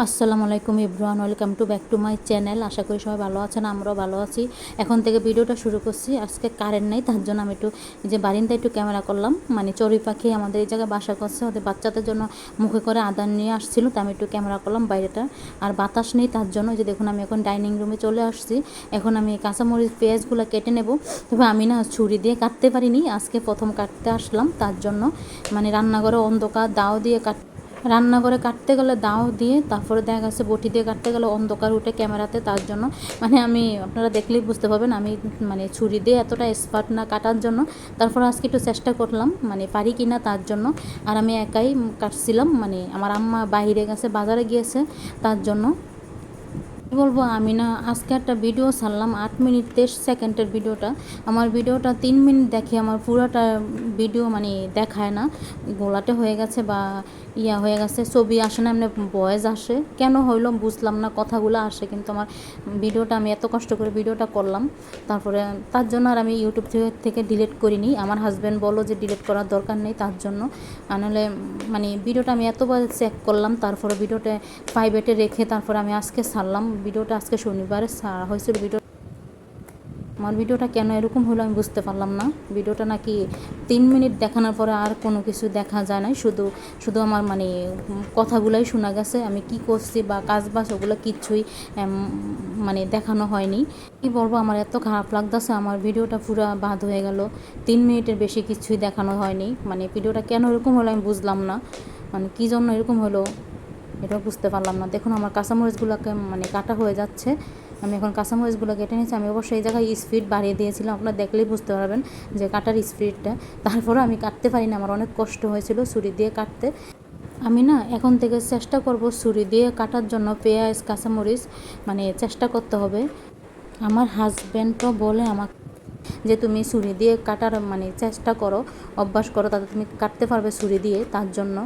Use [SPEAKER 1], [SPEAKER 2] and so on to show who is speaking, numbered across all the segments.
[SPEAKER 1] আসসালামু আলাইকুম Ibran welcome to back to my channel. আশা করি সবাই ভালো আছেন, আমরাও ভালো আছি। এখন থেকে ভিডিওটা শুরু করছি। আজকে কারেন্ট নেই, তার জন্য আমি একটু যে বারিন্দা একটু ক্যামেরা করলাম। মানে চড়ুই পাখি আমাদের এই জায়গায় বাসা করছে, ওদের বাচ্চাদের জন্য মুখে করে আদান নিয়ে আসছিল, তো আমি একটু ক্যামেরা করলাম বাইরেটা। আর বাতাস নেই তার জন্য যে দেখুন আমি এখন ডাইনিং রুমে চলে আসছি। এখন আমি কাঁচামরিচ, পেঁয়াজগুলো কেটে নেব। তবে আমি না ছুরি দিয়ে কাটতে পারিনি, আজকে প্রথম কাটতে আসলাম। তার জন্য মানে রান্নাঘরে অন্ধকার, দাও দিয়ে কাট রান্না করে কাটতে গেলে দাও দিয়ে তারপরে দেখা গেছে বটি দিয়ে কাটতে গেলে অন্ধকার উঠে ক্যামেরাতে তার জন্য। মানে আমি, আপনারা দেখলেই বুঝতে পারবেন আমি মানে ছুরি দিয়ে এতটা এক্সপার্ট না কাটার জন্য। তারপর আজকে একটু চেষ্টা করলাম মানে পারি কি না তার জন্য। আর আমি একাই কাটছিলাম মানে আমার আম্মা বাইরে গেছে, বাজারে গিয়েছে তার জন্য। বলব, আমি না আজকে একটা ভিডিও ছাড়লাম, আট মিনিট তেইশ সেকেন্ডের ভিডিওটা আমার ভিডিওটা তিন মিনিট দেখে আমার পুরোটা ভিডিও মানে দেখায় না। গোলাটে হয়ে গেছে বা ইয়া হয়ে গেছে, ছবি আসে না, এমনি ভয়েস আসে। কেন হইল বুঝলাম না, কথাগুলো আসে, কিন্তু আমার ভিডিওটা আমি এত কষ্ট করে ভিডিওটা করলাম। তারপরে তার জন্য আর আমি ইউটিউব থেকে ডিলিট করিনি। আমার হাজব্যান্ড বলো যে ডিলিট করার দরকার নেই তার জন্য। আনলে মানে ভিডিওটা আমি এতবার চেক করলাম, তারপরে ভিডিওটা প্রাইভেটে রেখে তারপরে আমি আজকে ছাড়লাম। ভিডিওটা আজকে শনিবারে ছাড়া হয়েছিল ভিডিও আমার ভিডিওটা কেন এরকম হলো আমি বুঝতে পারলাম না। ভিডিওটা নাকি তিন মিনিট দেখানোর পরে আর কোনো কিছু দেখা যায় না শুধু শুধু আমার মানে কথাগুলোই শোনা গেছে। আমি কি করছি বা কাজ বাজ ওগুলো কিচ্ছুই মানে দেখানো হয়নি। কি বলব, আমার এত খারাপ লাগতেছে। আমার ভিডিওটা পুরো বাদ হয়ে গেল। তিন মিনিটের বেশি কিছুই দেখানো হয়নি। মানে ভিডিওটা কেন এরকম হলো আমি বুঝলাম না। মানে কী জন্য এরকম হলো? এটাও বুঝতে পারলাম না। দেখুন, আমার কাঁচামরিচগুলোকে মানে কাটা হয়ে যাচ্ছে। আমি এখন কাঁচামরিচগুলো কেটে নিয়েছি। আমি অবশ্যই এই জায়গায় স্পিড বাড়িয়ে দিয়েছিলাম। আপনারা দেখলেই বুঝতে পারবেন যে কাটার স্পিডটা। তারপরে আমি কাটতে পারি না আমার অনেক কষ্ট হয়েছিল ছুরি দিয়ে কাটতে। আমি না এখন থেকে চেষ্টা করব ছুরি দিয়ে কাটার জন্য পেঁয়াজ, কাঁচামরিচ মানে চেষ্টা করতে হবে। আমার হাজব্যান্ডও বলে আমাকে যে তুমি ছুরি দিয়ে কাটার মানে চেষ্টা করো, অভ্যাস করো, তাতে তুমি কাটতে পারবে ছুরি দিয়ে তার জন্য।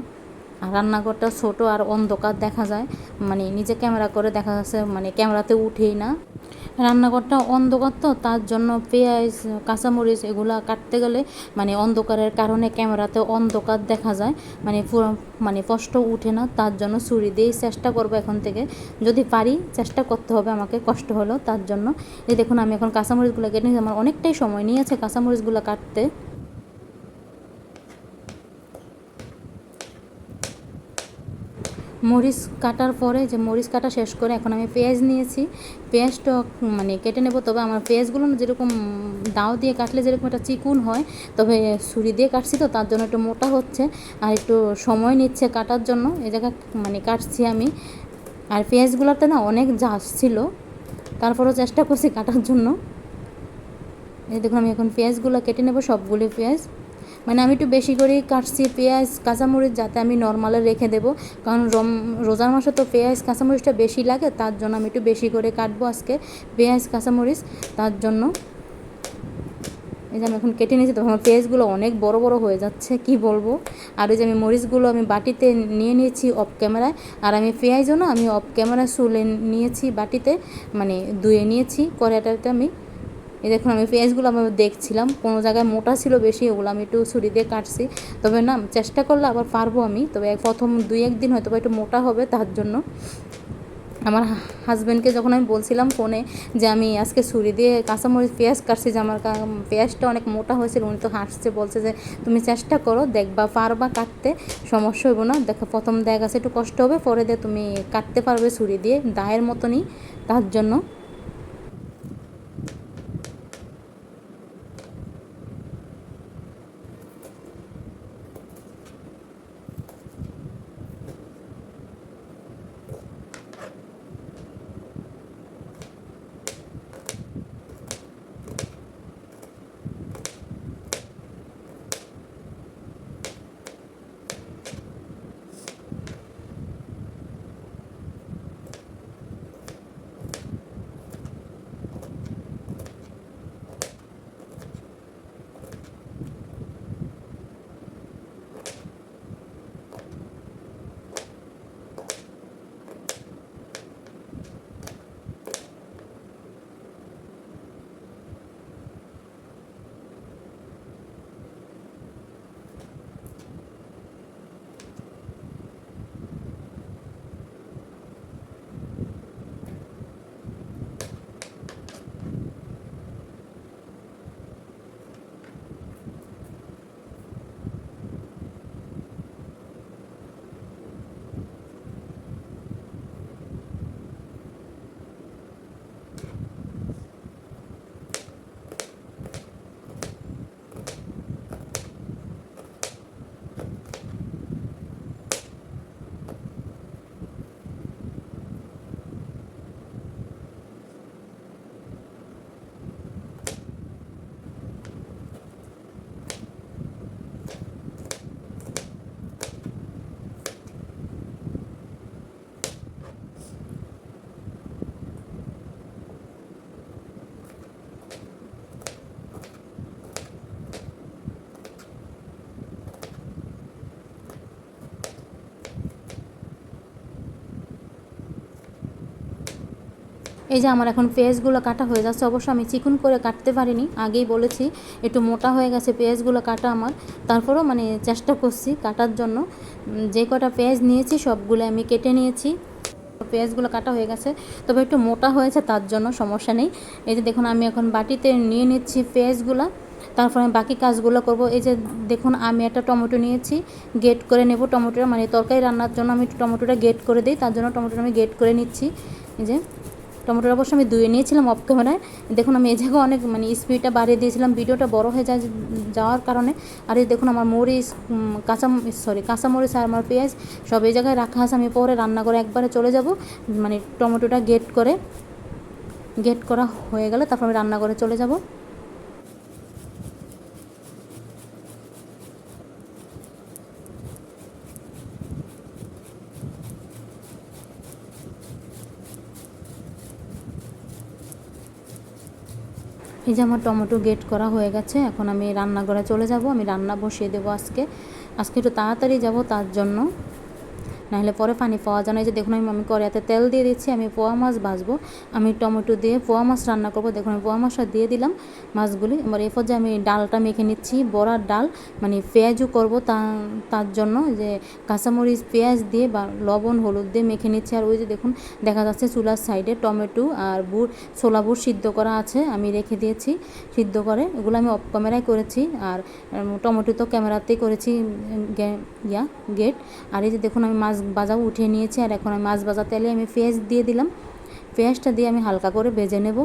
[SPEAKER 1] রান্নাঘরটা ছোট আর অন্ধকার দেখা যায়। মানে নিজে ক্যামেরা করে দেখা যাচ্ছে মানে ক্যামেরাতে উঠেই না। রান্নাঘরটা অন্ধকার তো, তার জন্য পেঁয়াজ, কাঁচামরিচ এগুলো কাটতে গেলে মানে অন্ধকারের কারণে ক্যামেরাতে অন্ধকার দেখা যায়। মানে মানে কষ্ট উঠে না, তার জন্য ছুরি দিয়েই চেষ্টা করব এখন থেকে। যদি পারি, চেষ্টা করতে হবে, আমাকে কষ্ট হলো তার জন্য। এই দেখুন, আমি এখন কাঁচামরিচগুলো কেটে আমার অনেকটাই সময় নিয়েছে কাঁচামরিচগুলো কাটতে। মরিচ কাটার পরে যে মরিচ কাটা শেষ করে এখন আমি পেঁয়াজ নিয়েছি। পেঁয়াজটা মানে কেটে নেব, তবে আমার পেঁয়াজগুলো যেরকম দাও দিয়ে কাটলে যেরকম একটা চিকুন হয়, তবে ছুরি দিয়ে কাটছি তো, তার জন্য একটু মোটা হচ্ছে আর একটু সময় নিচ্ছে কাটার জন্য। এই জায়গা মানে কাটছি আমি। আর পেঁয়াজগুলোতে না অনেক জাস ছিল, তারপরেও চেষ্টা করছি কাটার জন্য। এই দেখুন, আমি এখন পেঁয়াজগুলো কেটে নেব, সবগুলি পেঁয়াজ। মানে আমি একটু বেশি করেই কাটছি পেঁয়াজ, কাঁচামরিচ যাতে আমি নর্মালে রেখে দেবো। কারণ রোজার মাসে তো পেঁয়াজ, কাঁচামরিচটা বেশি লাগে, তার জন্য আমি একটু বেশি করে কাটবো আজকে। পেঁয়াজ, কাঁচামরিচ, তার জন্য। এই যে আমি এখন কেটে নিয়েছি, তখন পেঁয়াজগুলো অনেক বড় বড় হয়ে যাচ্ছে, কি বলব? আর ওই যে আমি মরিচগুলো আমি বাটিতে নিয়ে নিয়েছি অফ ক্যামেরায় আর আমি পেঁয়াজও না, আমি অফ ক্যামেরায় শুলে নিয়েছি বাটিতে মানে ধুয়ে নিয়েছি, কড়াইটাতে আমি। এই দেখুন, আমি পেঁয়াজগুলো আমি দেখছিলাম, কোনো জায়গায় মোটা ছিল, বেশি, ওগুলো আমি একটু ছুরি দিয়ে কাটছি। তবে না, চেষ্টা করলে আবার পারব আমি, তবে প্রথম দুই একদিন হয়তো একটু মোটা হবে তার জন্য। আমার হাজব্যান্ডকে যখন আমি বলছিলাম ফোনে যে আমি আজকে ছুরি দিয়ে কাঁচামরিচ পেঁয়াজ কাটছি, যে আমার পেঁয়াজটা অনেক মোটা হয়েছিল, উনি তো হাসছে, বলছে যে তুমি চেষ্টা করো, দেখবা পারবা কাটতে, সমস্যা হইব না। দেখো, প্রথম দেখ আছে একটু কষ্ট হবে, পরে দিয়ে তুমি কাটতে পারবে ছুরি দিয়ে, দায়ের মতনই তার জন্য। এই যে আমার এখন পেঁয়াজগুলো কাটা হয়ে যাচ্ছে, অবশ্য আমি চিকুন করে কাটতে পারিনি, আগেই বলেছি, একটু মোটা হয়ে গেছে পেঁয়াজগুলো কাটা আমার। তারপরেও মানে চেষ্টা করছি কাটার জন্য। যে কটা পেঁয়াজ নিয়েছি সবগুলো আমি কেটে নিয়েছি। পেঁয়াজগুলো কাটা হয়ে গেছে, তবে একটু মোটা হয়েছে তার জন্য সমস্যা নেই। এই যে দেখুন, আমি এখন বাটিতে নিয়ে নিচ্ছি পেঁয়াজগুলো, তারপরে আমি বাকি কাজগুলো করব। এই যে দেখুন, আমি একটা টমেটো নিয়েছি গেট করে নেব টমেটোটা মানে তরকারি রান্নার জন্য আমি টমেটোটা গেট করে দিই, তার জন্য টমেটোটা আমি গেট করে নিচ্ছি। এই যে টমেটোটা অবশ্য আমি ধুয়ে নিয়েছিলাম অফ ক্যামেরায় দেখুন, আমি এই জায়গায় অনেক মানে স্পিডটা বাড়িয়ে দিয়েছিলাম। ভিডিওটা বড় হয়ে যায় যাওয়ার কারণে। আর এই দেখুন, আমার মরিচ কাঁচা সরি কাঁচা মরিচ আর আমার পেঁয়াজ সব এই জায়গায় রাখা আছে। আমি পরে রান্না করে একবারে চলে যাব মানে টমেটোটা গেট করে গেট করা হয়ে গেলে তারপর আমি রান্না করে চলে যাব। এই যে আমার টমেটো গেট করা হয়ে গেছে, এখন আমি রান্নাঘরে চলে যাব, আমি রান্না বসিয়ে দেবো আজকে। আজকে একটু তাড়াতাড়ি যাব তার জন্য। নাহলে পরে পানি পাওয়া যায় না। যে দেখুন, আমি আমি কড়াইতে তেল দিয়ে দিচ্ছি, আমি পোয়া মাছ ভাজবো। আমি টমেটো দিয়ে পোয়া মাছ রান্না করব। দেখুন, আমি পোয়া মাছটা দিয়ে দিলাম মাছগুলি। এবার এরপর যে আমি ডালটা মেখে নিচ্ছি, বড়ার ডাল মানে পেঁয়াজও করব তা, তার জন্য। যে কাঁচামরিচ, পেঁয়াজ দিয়ে বা লবণ, হলুদ দিয়ে মেখে নিচ্ছি। আর ওই যে দেখুন, দেখা যাচ্ছে চুলার সাইডে টমেটো আর বুট, ছোলা বুট সিদ্ধ করা আছে, আমি রেখে দিয়েছি সিদ্ধ করে। এগুলো আমি অফ ক্যামেরায় করেছি আর টমেটো তো ক্যামেরাতেই করেছি ইয়া গেট আর এই যে দেখুন, আমি মাছ ভাজাও উঠিয়ে নিয়েছি আর এখন মাছ ভাজা তেলে আমি পেঁয়াজ দিয়ে দিলাম। পেঁয়াজটা দিয়ে আমি হালকা করে ভেজে নেব।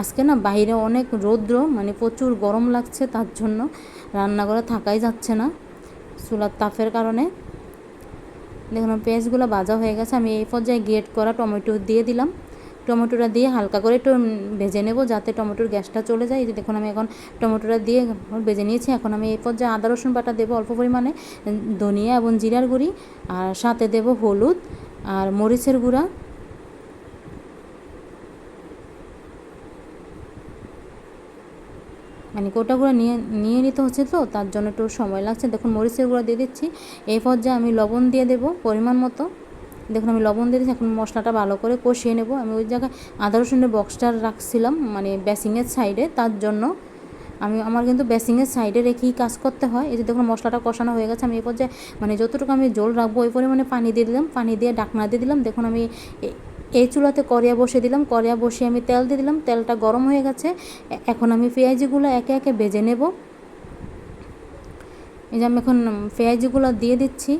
[SPEAKER 1] আজকে না বাইরে অনেক রৌদ্র মানে প্রচুর গরম লাগছে তার জন্য রান্নাঘরে থাকাই যাচ্ছে না চুলার তাপের কারণে। দেখুন পেঁয়াজগুলো ভাজা হয়ে গেছে, আমি এই পর্যায়ে গেট করা টমেটো দিয়ে দিলাম। টমেটোটা দিয়ে হালকা করে একটু ভেজে নেব যাতে টমেটোর গ্যাসটা চলে যায়। যে দেখুন, আমি এখন টমেটোটা দিয়ে ভেজে নিয়েছি। এখন আমি এই পর্যায়ে আদা, রসুন বাটা দেবো অল্প পরিমাণে, ধনিয়া এবং জিরার গুঁড়ি, আর সাথে দেব হলুদ আর মরিচের গুঁড়া। মানে গোটা গুঁড়া নিয়ে নিয়ে নিতে হচ্ছে তো, তার জন্য একটু সময় লাগছে। দেখুন, মরিচের গুঁড়া দিয়ে দিচ্ছি। এই পর্যায়ে আমি লবণ দিয়ে দেবো পরিমাণ মতো। দেখুন, আমি লবণ দিয়ে দিচ্ছি এখন মশলাটা ভালো করে কষিয়ে নেব। আমি ওই জায়গায় আদা রসুনের বক্সটা রাখছিলাম মানে বেসিংয়ের সাইডে তার জন্য। আমি, আমার কিন্তু বেসিংয়ের সাইডে রেখেই কাজ করতে হয়। এই যে দেখুন, মশলাটা কষানো হয়ে গেছে, আমি এই পর্যায়ে মানে যতটুকু আমি জল রাখব, ওই পরিমাণে পানি দিয়ে দিলাম। পানি দিয়ে ডাকনা দিয়ে দিলাম। দেখুন, আমি এই চুলাতে করিয়া বসিয়ে দিলাম। করিয়া বসিয়ে আমি তেল দিয়ে দিলাম। তেলটা গরম হয়ে গেছে। এখন আমি পেঁয়াজিগুলো একে একে ভেজে নেব। এই যে আমি এখন পেঁয়াজিগুলো দিয়ে দিচ্ছি।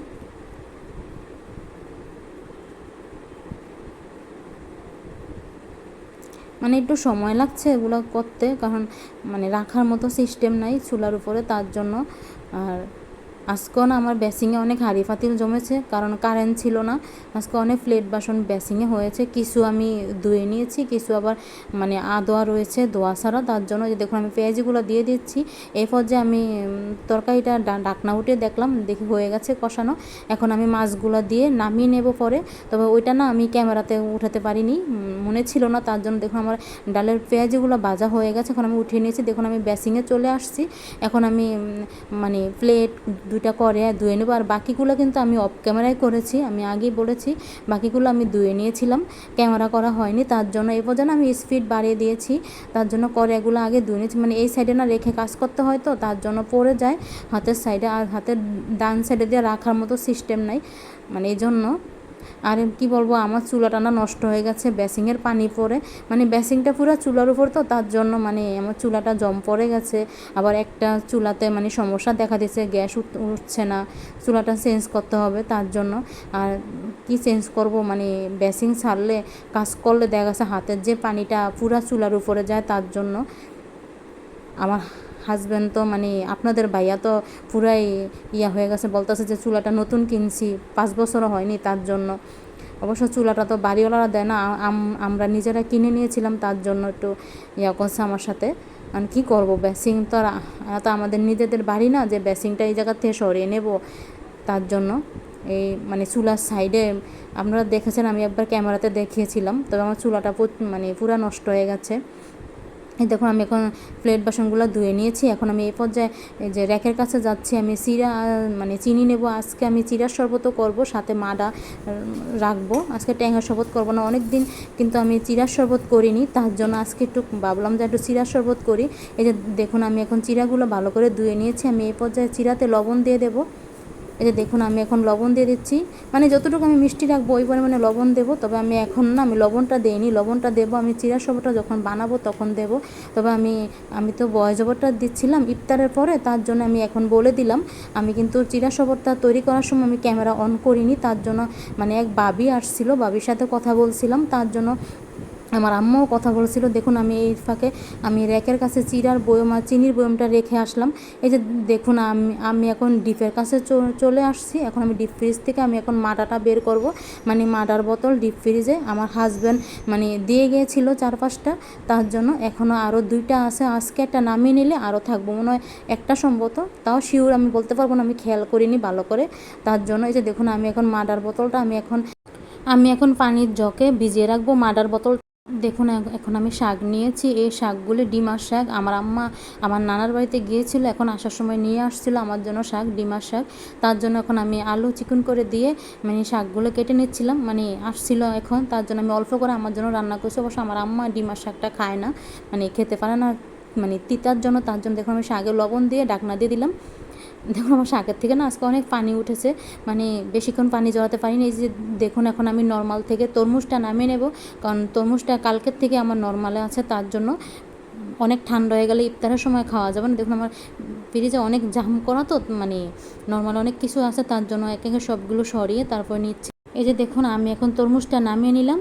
[SPEAKER 1] মানে একটু সময় লাগছে এগুলো করতে, কারণ মানে রাখার মতো সিস্টেম নাই চুলার উপরে, তার জন্য আর আজকেও না আমার বেসিংয়ে অনেক হাঁড়ি ফাতিল জমেছে, কারণ কারেন্ট ছিল না। আজকে অনেক প্লেট বাসন বেসিংয়ে হয়েছে, কিছু আমি ধুয়ে নিয়েছি, কিছু আবার মানে আদোয়া রয়েছে, দোয়া ছাড়া। তার জন্য যে দেখুন আমি পেঁয়াজিগুলো দিয়ে দিচ্ছি। এই পর্যায়ে আমি তরকারিটা ডাকনা উঠে দেখলাম, দেখি হয়ে গেছে কষানো। এখন আমি মাছগুলো দিয়ে নামিয়ে নেব পরে। তবে ওইটা না আমি ক্যামেরাতে উঠাতে পারিনি মনে ছিল না। তার জন্য দেখুন আমার ডালের পেঁয়াজিগুলো ভাজা হয়ে গেছে। এখন আমি উঠিয়ে নিয়েছি। দেখুন আমি বেসিংয়ে চলে আসছি। এখন আমি মানে প্লেট দুইটা করে ধুয়ে নেব। আর বাকিগুলো কিন্তু আমি অফ ক্যামেরায় করেছি। আমি আগেই বলেছি, বাকিগুলো আমি ধুয়ে নিয়েছিলাম। ক্যামেরা করা হয়নি, তার জন্য এ পর্যন্ত আমি স্পিড বাড়িয়ে দিয়েছি। তার জন্য করেগুলো আগে ধুয়ে নিয়েছি। মানে এই সাইডে না রেখে কাজ করতে হয় তো, তার জন্য পড়ে যায়। হাতের সাইডে আর হাতের ডান সাইডে দিয়ে রাখার মতো সিস্টেম নাই। মানে এই জন্য আর কি বলব, আমার চুলাটা না নষ্ট হয়ে গেছে বেসিংয়ের পানি পড়ে। মানে বেসিংটা পুরো চুলার উপর তো, তার জন্য মানে আমার চুলাটা জম পড়ে গেছে। আবার একটা চুলাতে মানে সমস্যা দেখা দিচ্ছে গ্যাস উঠ- উঠছে না, চুলাটা চেঞ্জ করতে হবে তার জন্য। আর কি চেঞ্জ করব মানে বেসিং ছাড়লে, কাজ করলে দেখা গেছে হাতের যে পানিটা পুরা চুলার উপরে যায় তার জন্য। আমার হাজব্যান্ড তো মানে আপনাদের ভাইয়া তো পুরাই ইয়া হয়ে গেছে, বলতেছে যে চুলাটা নতুন কিনছি, পাঁচ বছরও হয়নি তার জন্য। অবশ্য চুলাটা তো বাড়িওয়ালারা দেয় না আম- আমরা নিজেরা কিনে নিয়েছিলাম তার জন্য একটু ইয়া করছে আমার সাথে। মানে কী করব ব্যাসিং তো আর তো আমাদের নিজেদের বাড়ি না যে ব্যাসিংটা এই জায়গার থেকে সরিয়ে নেব তার জন্য। এই মানে চুলার সাইডে আপনারা দেখেছেন, আমি একবার ক্যামেরাতে দেখিয়েছিলাম, তবে আমার চুলাটা মানে পুরা নষ্ট হয়ে গেছে। এই দেখুন, আমি এখন প্লেট বাসনগুলো ধুয়ে নিয়েছি। এখন আমি এই পর্যায়ে এই যে র্যাকের কাছে যাচ্ছি, আমি চিরা মানে চিনি নেব। আজকে আমি চিরার শরবতও করব, সাথে মাডা রাখব। আজকে ট্যাঙ্গার শরবত করব না অনেক দিন কিন্তু আমি চিরার শরবত করিনি। তার জন্য আজকে একটু ভাবলাম যে একটু চিরার শরবত করি। এই যে দেখুন, আমি এখন চিরাগুলো ভালো করে ধুয়ে নিয়েছি। আমি এই পর্যায়ে চিরাতে লবণ দিয়ে দেবো। এই যে দেখুন, আমি এখন লবণ দিয়ে দিচ্ছি। মানে যতটুকু আমি মিষ্টি রাখব, ওই পরিমাণে লবণ দেবো। তবে আমি এখন না, আমি লবণটা দিইনি। লবণটা দেবো, আমি চিরা সবটা যখন বানাবো তখন দেবো। তবে আমি আমি তো বয় জবরটা দিচ্ছিলাম ইফতারের পরে, তার জন্য আমি এখন বলে দিলাম। আমি কিন্তু চিরা সবরটা তৈরি করার সময় আমি ক্যামেরা অন করিনি। তার জন্য মানে এক বাবি আসছিল বাবির সাথে কথা বলছিলাম। তার জন্য আমার আম্মাও কথা বলছিল, দেখুন, আমি এই ফাঁকে, আমি র্যাকের কাছে চিরার বয়ম আর চিনির বয়মটা রেখে আসলাম। এই যে দেখুন, আমি আমি এখন ডিপের কাছে চলে আসছি। এখন আমি ডিপ ফ্রিজ থেকে আমি এখন মাটাটা বের করব। মানে মাটার বোতল ডিপ ফ্রিজে আমার হাজব্যান্ড মানে দিয়ে গিয়েছিল চার পাঁচটা তার জন্য এখনও আরও দুইটা আছে। আজকে একটা নামিয়ে নিলে আরও থাকব। মনে হয় একটা সম্ভবত। তাও শিওর আমি বলতে পারব না, আমি খেয়াল করিনি ভালো করে। তার জন্য এই যে দেখুন, আমি এখন মাডার বোতলটা আমি এখন আমি এখন পানির জকে ভিজিয়ে রাখব। মাডার বোতল দেখুন এখন আমি শাক নিয়েছি। এই শাকগুলি ডিমার শাক আমার আম্মা আমার নানার বাড়িতে গিয়েছিল, এখন আসার সময় নিয়ে আসছিল আমার জন্য শাক ডিমার শাক। তার জন্য এখন আমি আলু চিকন করে দিয়ে মানে শাকগুলো কেটে নিচ্ছিলাম মানে আসছিল এখন। তার জন্য আমি অল্প করে আমার জন্য রান্না করছি, অবশ্য আমার আম্মা ডিমার শাকটা খায় না মানে খেতে পারে না মানে তিতার জন্য। তার জন্য দেখুন আমি শাকে লবণ দিয়ে ডাকনা দিয়ে দিলাম। দেখুন, আমার শাকের থেকে না আজকে অনেক পানি উঠেছে। মানে বেশিক্ষণ পানি জড়াতে পারিনি। এই যে দেখুন, এখন আমি নর্মাল থেকে তরমুজটা নামিয়ে নেব। কারণ তরমুজটা কালকের থেকে আমার নর্মালে আছে, তার জন্য অনেক ঠান্ডা হয়ে গেলে ইফতারের সময় খাওয়া যাবে না। দেখুন, আমার ফ্রিজে অনেক জাম করা তো মানে নর্মাল অনেক কিছু আছে, তার জন্য একে একে সবগুলো সরিয়ে তারপর নিচ্ছে। এই যে দেখুন, আমি এখন তরমুজটা নামিয়ে নিলাম।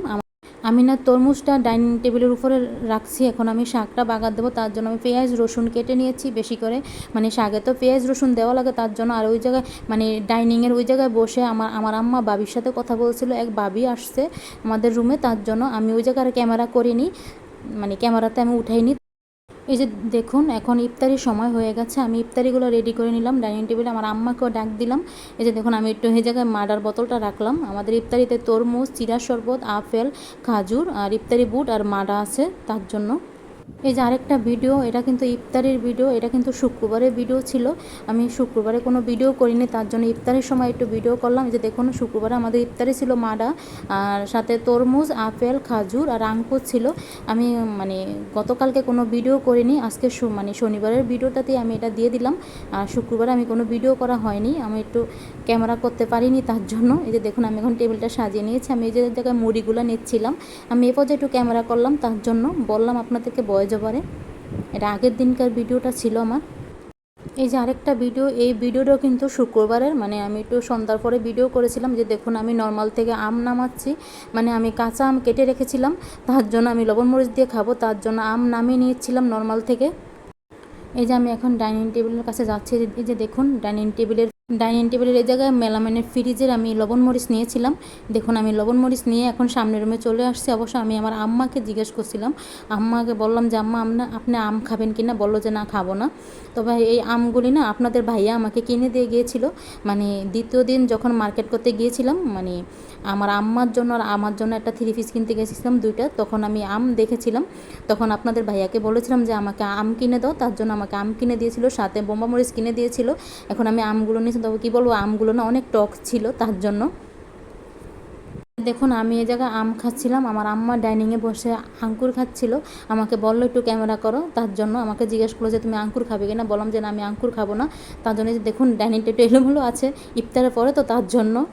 [SPEAKER 1] আমি না তরমুজটা ডাইনিং টেবিলের উপরে রাখছি, এখন আমি শাকটা বাগার দেবো, তার জন্য আমি পেঁয়াজ, রসুন কেটে নিয়েছি বেশি করে। মানে শাকে তো পেঁয়াজ, রসুন দেওয়া লাগে, তার জন্য আর ওই জায়গায় মানে ডাইনিংয়ের ওই জায়গায় বসে আমার আমার আম্মা বাবির সাথে কথা বলছিল, এক বাবি আসছে আমাদের রুমে তার জন্য আমি ওই জায়গায় ক্যামেরা করিনি মানে ক্যামেরাতে আমি উঠাইনি। এই যে দেখুন, এখন ইফতারির সময় হয়ে গেছে, আমি ইফতারিগুলো রেডি করে নিলাম ডাইনিং টেবিলে আমার আম্মাকেও ডাক দিলাম। এই যে দেখুন, আমি একটু এই জায়গায় মাডার বোতলটা রাখলাম। আমাদের ইফতারিতে তরমুজ, চিরা শরবত, আপেল, খাজুর আর ইফতারি বুট আর মাডা আছে তার জন্য। এই যে আরেকটা ভিডিও এটা কিন্তু ইফতারের ভিডিও এটা কিন্তু শুক্রবারের ভিডিও ছিল। আমি শুক্রবারে কোনো ভিডিও করিনি, তার জন্য ইফতারের সময় একটু ভিডিও করলাম। যে দেখুন, শুক্রবারে আমাদের ইফতারে ছিল মাডা, আর সাথে তরমুজ, আপেল, খাজুর আর আঙ্কুর ছিল। আমি মানে গতকালকে কোনো ভিডিও করিনি, আজকে মানে শনিবারের ভিডিওটাতেই আমি এটা দিয়ে দিলাম। আর শুক্রবারে আমি কোনো ভিডিও করা হয়নি, আমি একটু ক্যামেরা করতে পারিনি তার জন্য। এই যে দেখুন, আমি এখন টেবিলটা সাজিয়ে নিয়েছি। আমি এই যে জায়গায় মুড়িগুলো নিচ্ছিলাম। আমি এ পর্যায়ে একটু ক্যামেরা করলাম তার জন্য। বললাম আপনাদেরকে বয়স ওভারে এটা আগের দিনকার ভিডিওটা ছিল আমার। এই যে আরেকটা ভিডিও, এই ভিডিওটাও কিন্তু শুক্রবারের। মানে আমি একটু সন্ধ্যার পরে ভিডিও করেছিলাম যে দেখুন আমি নর্মাল থেকে আম নামাচ্ছি। মানে আমি কাঁচা আম কেটে রেখেছিলাম। তার জন্য আমি লবণ মরিচ দিয়ে খাব। তার জন্য আম নামিয়ে নিয়েছিলাম নর্মাল থেকে। এই যে আমি এখন ডাইনিং টেবিলের কাছে যাচ্ছি। এই যে দেখুন, ডাইনিং টেবিলের ডাইনিং টেবিলের এই জায়গায় মেলামেনের ফ্রিজের আমি লবণ মরিচ নিয়েছিলাম। দেখুন, আমি লবণ মরিচ নিয়ে এখন সামনের রুমে চলে আসছি। অবশ্য আমি আমার আম্মাকে জিজ্ঞেস করছিলাম। আম্মাকে বললাম যে, আম্মা, আপনা, আপনি আম খাবেন কি না? বলল যে, না, খাব না। তবে এই আমগুলি না আপনাদের ভাইয়া আমাকে কিনে দিয়ে গিয়েছিল। মানে দ্বিতীয় দিন যখন মার্কেট করতে গিয়েছিলাম মানে আমার আম্মার জন্য আর আমার জন্য একটা থ্রি পিস কিনতে গেছিলাম, দুইটা। তখন আমি আম দেখেছিলাম। তখন আপনাদের ভাইয়াকে বলেছিলাম যে, আমাকে আম কিনে দাও। তার জন্য আমাকে আম কিনে দিয়েছিল, সাথে বোম্বা মরিচ কিনে দিয়েছিল। এখন আমি আমগুলো নিয়েছি। তবে কী বলব, আমগুলো না অনেক টক ছিল তার জন্য। দেখুন, আমি এই জায়গায় আম খাচ্ছিলাম। আমার আম্মা ডাইনিংয়ে বসে আঙ্কুর খাচ্ছিল। আমাকে বলল, একটু ক্যামেরা করো। তার জন্য আমাকে জিজ্ঞেস করল যে, তুমি আঙ্কুর খাবে কিনা? বললাম যে, না, আমি আঙ্কুর খাব না। তার জন্য দেখুন, ডাইনিংটা একটু এলোমেলো আছে, ইফতারের পরে তো তার জন্য।